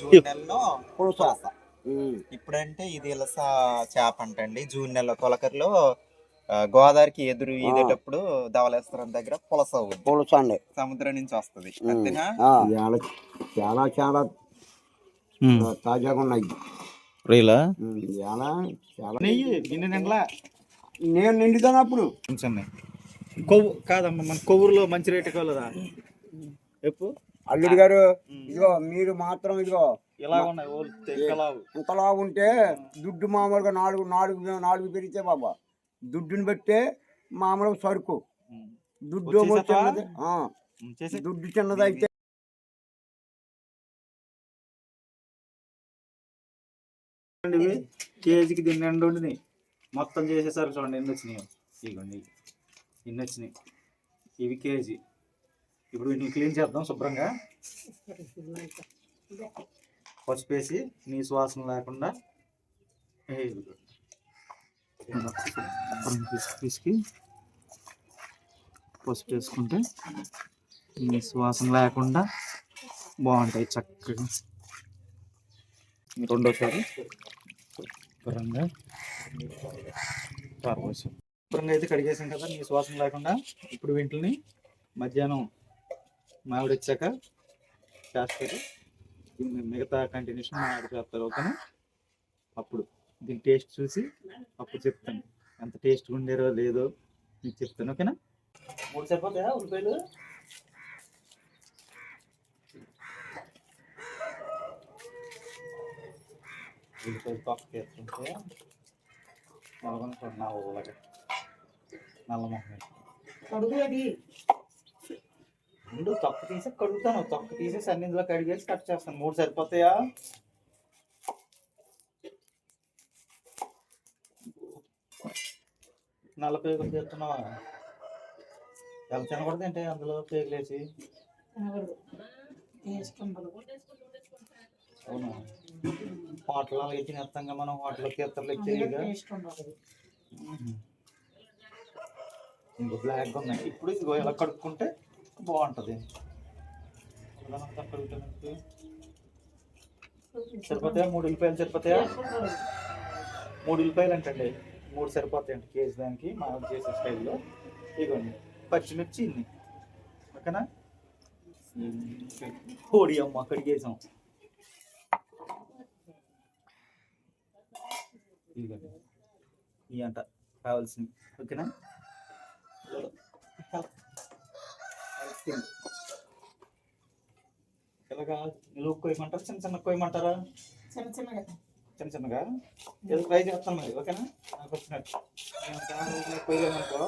June నెలలో పులస. ఇప్పుడంటే ఇది ఇలస చేప అంటండి. జూన్ నెలలో తొలకరిలో గోదావరికి ఎదురు ఈదేటప్పుడు ధవళేశ్వరం దగ్గర పులస పులస అండి సముద్రం నుంచి వస్తది. అంతేనా. చాలా చాలా తాజాగా ఉన్నాయి. రీలా? చాలా చాలా నెయ్యి నిండలా? నేను నిండుతాను అప్పుడు. కొంచెం కొవ్వు కాదమ్మా మన కొవ్వురులో మంచి రేటు కావాలదా ఎప్పు అల్లుడు గారు ఇదిగో మీరు మాత్రం ఇదిగో ఇలా ఇంతలా ఉంటే దుడ్డు మామూలుగా నాలుగు నాలుగు నాలుగు పెరిగితే బాబా దుడ్డుని బట్టే మామూలుగా సరుకు. దుడ్డు? చిన్నది దుడ్డు చిన్నది అయితే ఇవి కేజీకి దీన్ని రెండు ఉండి మొత్తం చేసేసరికి చూడండి ఎన్ని వచ్చినాయి. ఇదిగోండి ఎన్ని వచ్చినాయి. ఇవి కేజీ. ఇప్పుడు వీటిని క్లీన్ చేద్దాం శుభ్రంగా. పసుపు వేసి నీ సువాసన లేకుండా పిసికి పసుపు వేసుకుంటే నీ సువాసన లేకుండా బాగుంటాయి చక్కగా. రెండోసారి శుభ్రంగా పారబోసాం శుభ్రంగా అయితే కడిగేసాం కదా నీ శ్వాసం లేకుండా. ఇప్పుడు వీటిని మధ్యాహ్నం మామిడి వచ్చాక చేస్తారు మిగతా కంటిన్యూషన్ మామిడి చేస్తారు ఓకేనా? అప్పుడు దీని టేస్ట్ చూసి అప్పుడు చెప్తాను. ఎంత టేస్ట్గా ఉండేరో లేదో మీకు చెప్తాను ఓకేనా? మూడు సరిపోతాయా ఉల్లిపాయలు? ఉల్లిపాయలు పక్కకి వేస్తుంటే నల్లగొనుకుంటున్నా ఊళ్ళగా నల్ల మొహం కడుగులది ముందు తొక్క తీసి కడుగుతాను. తొక్క తీసేసి అన్ని ఇందులో కడిగేసి కట్ చేస్తాను. మూడు సరిపోతాయా? నల్ల పేగులు చేస్తున్నావా ఎలా తినకూడదు ఏంటి అందులో పేగులేసి అవును? హోటల్ అలాగే తినేస్తాం మనం. హోటల్ కీర్తనలు అందులో ఇచ్చేదిగా ఇంకో బ్లాక్ ఉన్నాయి. ఇప్పుడు ఇదిగో ఇలా కడుక్కుంటే బాగుంటుంది. సరిపోతాయా? మూడు ఉల్లిపాయలు సరిపోతాయా? మూడు ఉల్లిపాయలు అంటండి. మూడు సరిపోతాయండి కేజీ దానికి మనం చేసే స్టైల్లో. ఇదిగోండి పచ్చిమిర్చి ఇన్ని. ఓకేనా? కోడి అమ్మ అక్కడికి వేసాం ఇదిగోండి. ఇవి అంట కావాల్సింది. ఓకేనా? ఎలాగా? నిలువ కొయ్యమంటారా చిన్న చిన్న కొయ్యమంటారా చిన్న చిన్నగా చిన్న చిన్నగా? ఏదో ట్రై చేస్తాను మరి ఓకేనా? నాకు వచ్చినట్టు. నేను కొయ్యలేమనుకో?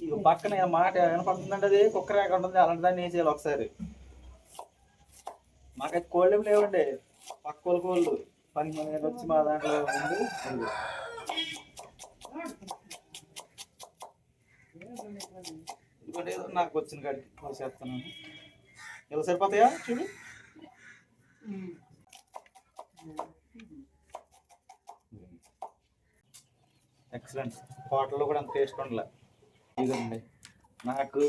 ఇక పక్కన మాట వినపడుతుందంటే అది కుక్క రేఖ ఉంటుంది అలాంటి దాన్ని ఏం చేయాలి ఒకసారి? మాకైతే కోళ్ళు లేవండి పక్క వాళ్ళ కోళ్ళు. పని వచ్చి మా దాంట్లో ఉంది ఉంది. ఇదిగోండి ఏదో నాకు వచ్చిన కాడికి కోసేస్తున్నాను ఇలా సరిపోతాయా చూడు. ఎక్సలెంట్ హోటల్లో కూడా అంత టేస్ట్ ఉండలే. ఇదండి నాకు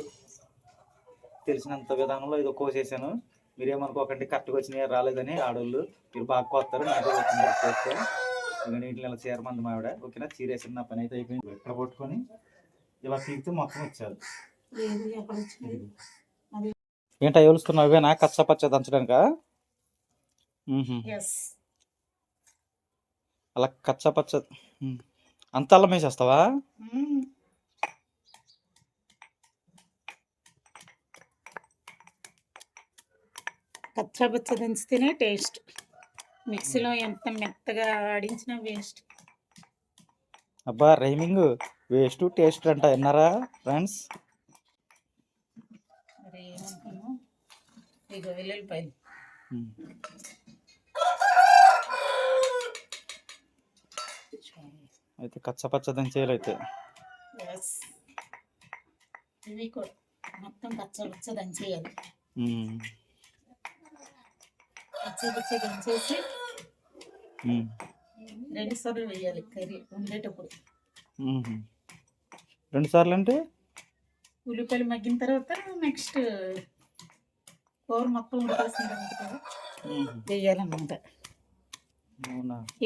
తెలిసినంత విధానంలో ఇది కోసేసాను. మీరేమనుకోకండి కరెక్ట్గా వచ్చినాయి రాలేదని ఆడవాళ్ళు మీరు బాగా కోస్తారు నాకు వచ్చింది చేస్తే. ఇంకా నీటిని ఇలా చీరమంది మావిడ ఓకేనా? చీరేసిన నా పని అయితే అయిపోయింది. ఎక్కడ పట్టుకొని ఇలా తీస్తే మొత్తం వచ్చారు ఏంటో ఏలుస్తున్నావు? ఇవేనా? కచ్చ పచ్చ దంచడానిక? అలా కచ్చ పచ్చ. అంత అల్లం వేసేస్తావా? కచ్చాబచ్చ దంచితేనే టేస్ట్. మిక్సీలో ఎంత మెత్తగా ఆడించినా వేస్ట్. అబ్బా రైమింగ్. వేస్ట్ టేస్ట్ అంట. విన్నారా ఫ్రెండ్స్ మరి ఏమనుకున్నావు ఇక వెల్లుల్లిపాయలు అయితే కచ్చ పచ్చ దంచేయాలి అయితే ఇవి మొత్తం పచ్చబచ్చ దంచేయాలి ఉమ్. పచ్చబచ్చ దంచేసి. రెండు సార్లు వేయాలి కర్రీ ఉండేటప్పుడు. రెండు సార్లు అంటే? ఉల్లిపాయలు మగ్గిన తర్వాత నెక్స్ట్ కూర మొత్తం ఉడికేసిన తర్వాత వేయాలన్నమాట.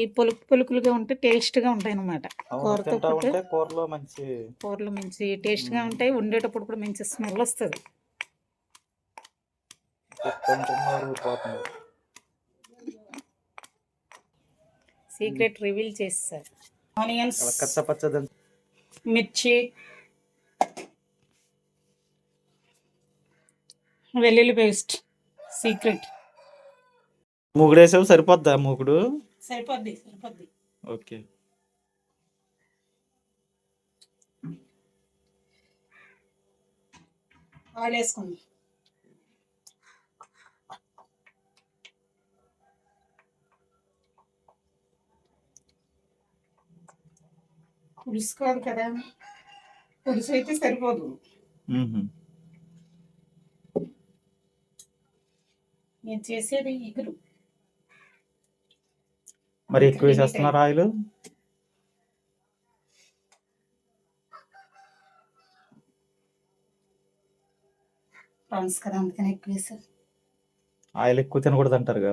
ఈ పులుపు పులుకులుగా ఉంటే టేస్ట్గా ఉంటాయి అన్నమాట కూరతో కూరలో మంచి కూరలు మంచి టేస్ట్గా ఉంటాయి. ఉండేటప్పుడు కూడా మంచి స్మెల్ వస్తుంది. సీక్రెట్ రివీల్ చేస్తారు ఆనియన్స్ మిర్చి వెల్లుల్లి పేస్ట్. సీక్రెట్ మూగుడు వేసావు సరిపోద్దా మూగుడు సరిపోద్ది సరిపోద్ది. ఓకే. ఆయిల్ వేసుకుంది పులుసు కాదు. కదా పులుసు అయితే సరిపోదు నేను చేసేది ఇగురు. మరి ఎక్కువ వేసేస్తున్నారు ఆయిల్? ప్రాన్స్ కదా అందుకని ఎక్కువ వేసాను ఆయిల్ ఎక్కువ తినకూడదు అంటారుగా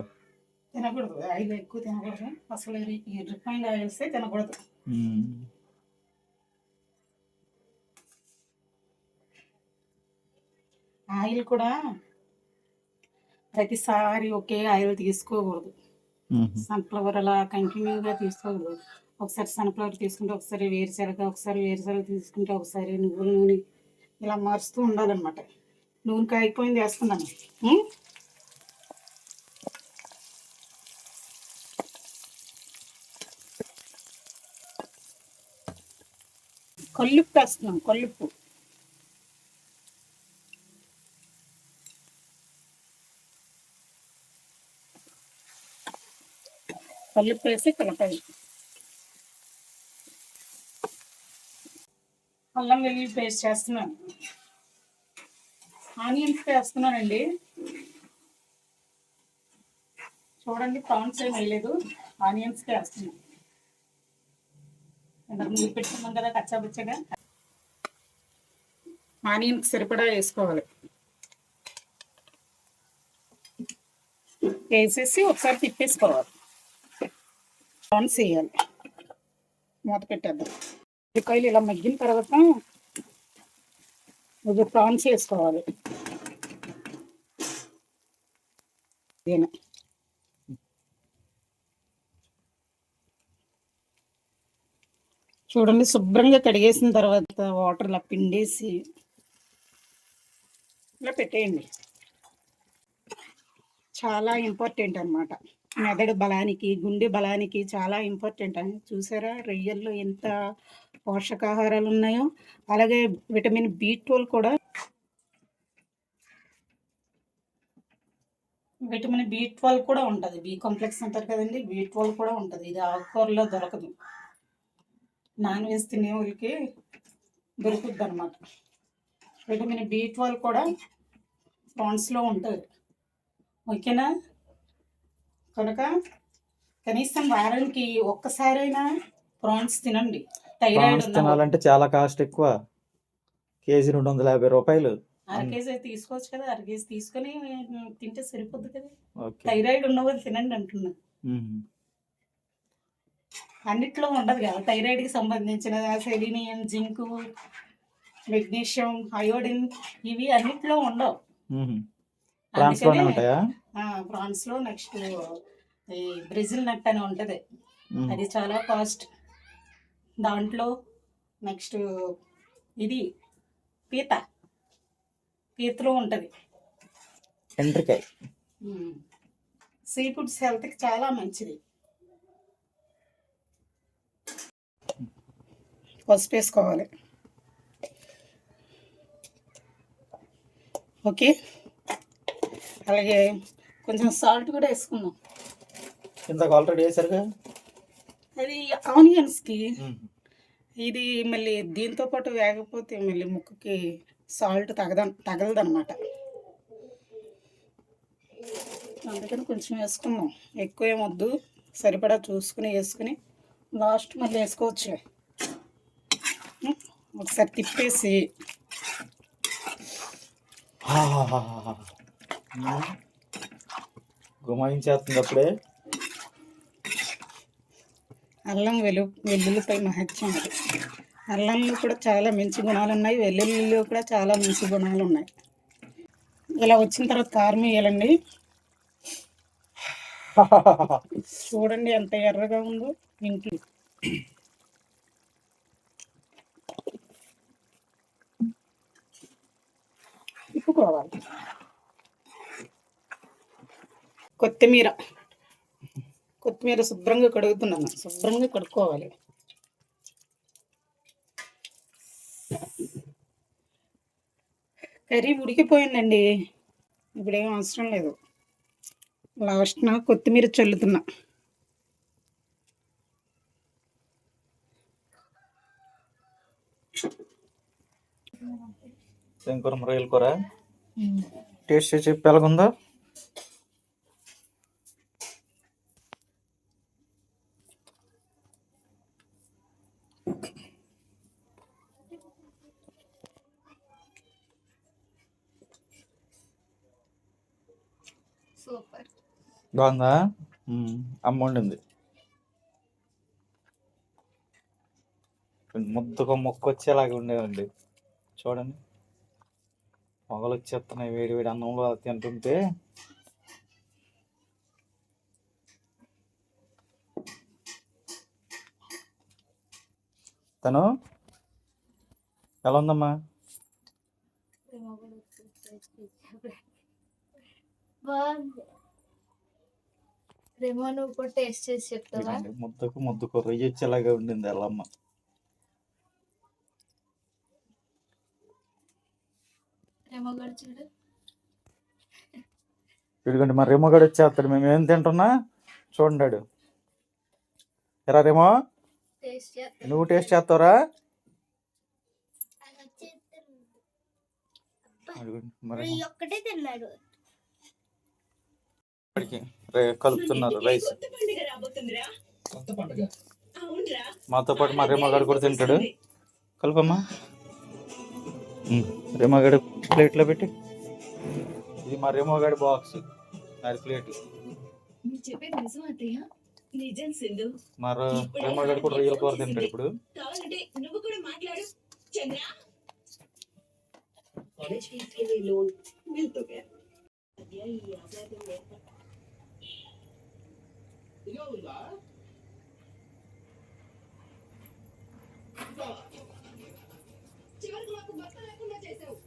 తినకూడదు ఆయిల్ ఎక్కువ తినకూడదు. అసలు ఈ రిఫైండ్ ఆయిల్స్ తినకూడదు. ఆయిల్ కూడా ప్రతిసారి ఒకే ఆయిల్ తీసుకోకూడదు. సన్ఫ్లవర్ అలా కంటిన్యూగా తీసుకోకూడదు. ఒకసారి సన్ఫ్లవర్ తీసుకుంటే ఒకసారి వేరుశనగ ఒకసారి వేరుశనగ తీసుకుంటే ఒకసారి నువ్వుల నూనె ఇలా మారుస్తూ ఉండాలన్నమాట. నూనె కాగిపోయింది వేస్తున్నాను? కల్లుప్పు వేస్తున్నాం కల్లుప్పు. కల్లుప్పు వేసి కలపాలి. అల్లం వెల్లుల్లి పేస్ట్ చేస్తున్నాను. ఆనియన్స్ వేస్తున్నానండి. చూడండి ప్రాన్స్ ఏం వేయలేదు. ఆనియన్స్ వేస్తున్నాను. ముందు పెట్టుకున్నాం కదా కచ్చాబుచ్చగా ఆనియన్కి సరిపడా వేసుకోవాలి. వేసేసి ఒకసారి తిప్పేసుకోవాలి. ప్రాన్స్ వేయాలి మూత పెట్టేద్దాం. ఉల్లిపాయలు ఇలా మగ్గిన తర్వాత ఇది ప్రాన్స్ వేసుకోవాలి చూడండి శుభ్రంగా కడిగేసిన తర్వాత వాటర్ ఇలా పిండేసి ఇలా పెట్టేయండి. చాలా ఇంపార్టెంట్ అన్నమాట. మెదడు బలానికి గుండె బలానికి చాలా ఇంపార్టెంట్ అని చూసారా? రొయ్యల్లో ఎంత పోషకాహారాలు ఉన్నాయో అలాగే విటమిన్ బి ట్వెల్వ్ కూడా విటమిన్ బి ట్వెల్వ్ కూడా ఉంటుంది. బి కాంప్లెక్స్ అంటారు కదండి బి ట్వెల్వ్ కూడా ఉంటుంది. ఇది ఆకుకూరలో దొరకదు. నాన్ వెజ్ తినే వాళ్ళకి దొరుకుద్ది అనమాట విటమిన్ బి ట్వెల్వ్ కూడా ప్రాన్స్లో ఉంటుంది. ఓకేనా? కనుక కనీసం వారానికి ఒక్కసారైనా ప్రాన్స్ తినండి. థైరాయిడ్ తినాలంటే చాలా కాస్ట్ ఎక్కువ. కేజీ రెండు వందల యాభై రూపాయలు. అర కేజీ అయితే తీసుకోవచ్చు కదా అర కేజీ తీసుకొని తింటే సరిపోద్ది కదా. థైరాయిడ్ ఉన్నవాళ్ళు తినండి అంటున్నా. అన్నిట్లో ఉండదు కదా థైరాయిడ్కి సంబంధించిన సెలీనియం జింక్ మెగ్నీషియం అయోడిన్ ఇవి అన్నిట్లో ఉండవు. ప్రాన్స్లోనే అందుకనే, ఉంటాయా ఆ, ప్రాన్స్లో నెక్స్ట్ ఈ బ్రెజిల్ నట్ అని ఉంటది. అది చాలా కాస్ట్. దాంట్లో నెక్స్ట్ ఇది పీత. పీతలో ఉంటుంది. ఎండ్రికాయ. సీ ఫుడ్స్ హెల్త్కి చాలా మంచిది. పసుపు వేసుకోవాలి. ఓకే. అలాగే కొంచెం సాల్ట్ కూడా వేసుకుందాం. ఇందాక ఆల్రెడీ వేసారుగా అది ఆనియన్స్కి ఇది మళ్ళీ దీంతో పాటు వేగకపోతే మళ్ళీ ముక్కుకి సాల్ట్ తగద తగలదనమాట. అందుకని కొంచెం వేసుకున్నాం ఎక్కువ ఏమొద్దు సరిపడా చూసుకుని వేసుకుని లాస్ట్ మళ్ళీ వేసుకోవచ్చు? ఒకసారి తిప్పేసి. గుమాయించేస్తుంది అప్పుడే అల్లం వెలు వెల్లుల్లిపై మహత్యం అది అల్లంలో కూడా చాలా మంచి గుణాలు ఉన్నాయి వెల్లుల్లిలో కూడా చాలా మంచి గుణాలు ఉన్నాయి ఇలా వచ్చిన తర్వాత కారం వేయాలండి. చూడండి ఎంత ఎర్రగా ఉందో ఇంట్లో. తిప్పుకోవాలి కొత్తిమీర. కొత్తిమీర శుభ్రంగా కడుగుతున్నాను. శుభ్రంగా కడుక్కోవాలి. కర్రీ ఉడికిపోయిందండి. ఇప్పుడేం అవసరం లేదు. లాస్ట్న కొత్తిమీర చల్లుతున్నా. ఏం కూర రొయ్యల కూర. టేస్ట్ చేసి చెప్పి ఎలాగుందో? సూపర్. బాగుందా? మ్మ్. అమ్మ వండింది. ముద్దకు మొక్క వచ్చేలాగా ఉండేవండి చూడండి. పొగలు వచ్చేస్తున్నాయి వేడి వేడి అన్నంలో తింటుంటే. తను? ఎలా ఉందమ్మా? బాగుంది. రేమో నువ్వు కూడా టేస్ట్ చేసి చెప్తావా? ముద్దకు ముద్దకు రొయ్య వచ్చేలాగా ఉండింది రేమో కూడా చూడు. ఇదిగోండి మరి రేమో గడు వచ్చేస్తాడు. మేము ఏం తింటున్నా? చూడండాడు ఎరా రేమో? నువ్వు టేస్ట్ చేస్తావురా? మరి రే- కలుపుతున్నారు రైస్. మాతో పాటు మా రేమగాడు కూడా తింటాడు. కలుపమ్మా. రేమగాడు ప్లేట్లో పెట్టి. ఇది మా రేమగాడి బాక్స్ అది ప్లేట్. మా రేమగాడు కూడా రొయ్యల కూర తింటాడు ఇప్పుడు. కావాలంటే నువ్వు కూడా మాట్లాడు. చంద్ర. కాలేజ్ ఫీజుకి నీ లోన్ మిల్తో మధ్య ఈ చివరికి నాకు భర్త లేకుండా చేసావు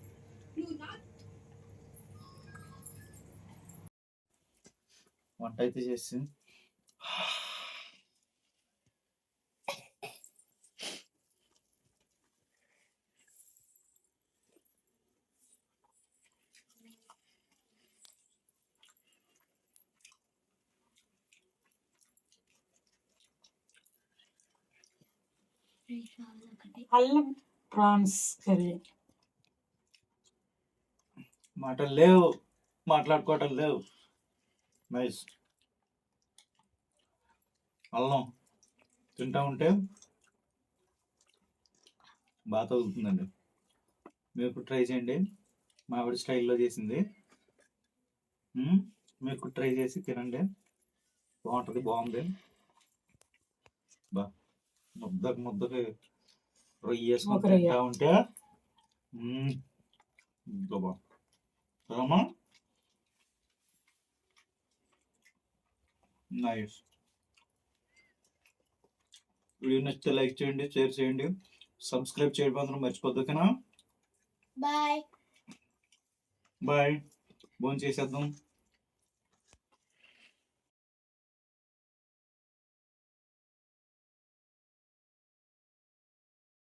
నువ్వు నా వంట అయితే చేసి అల్లం ప్రాన్స్ కర్రీ మాటలు లేవు మాట్లాడుకోవటం లేవు. నైస్. అల్లం తింటా ఉంటే బాగా తగులుతుందండి. మీరు ట్రై చేయండి. మా ఆవిడ స్టైల్లో చేసింది. మీకు మీరు ట్రై చేసి తినండి. బాగుంటుంది బాగుంది. బా. ముద్దకు ముద్దకి రొయ్య వేసుకొని. తింటా ఉంటే నైస్. వీడియో నచ్చితే లైక్ చేయండి షేర్ చేయండి. సబ్స్క్రైబ్ చేయడం మాత్రం మర్చిపోద్దు ఓకేనా? బాయ్. బాయ్. భోజనం చేసేద్దాం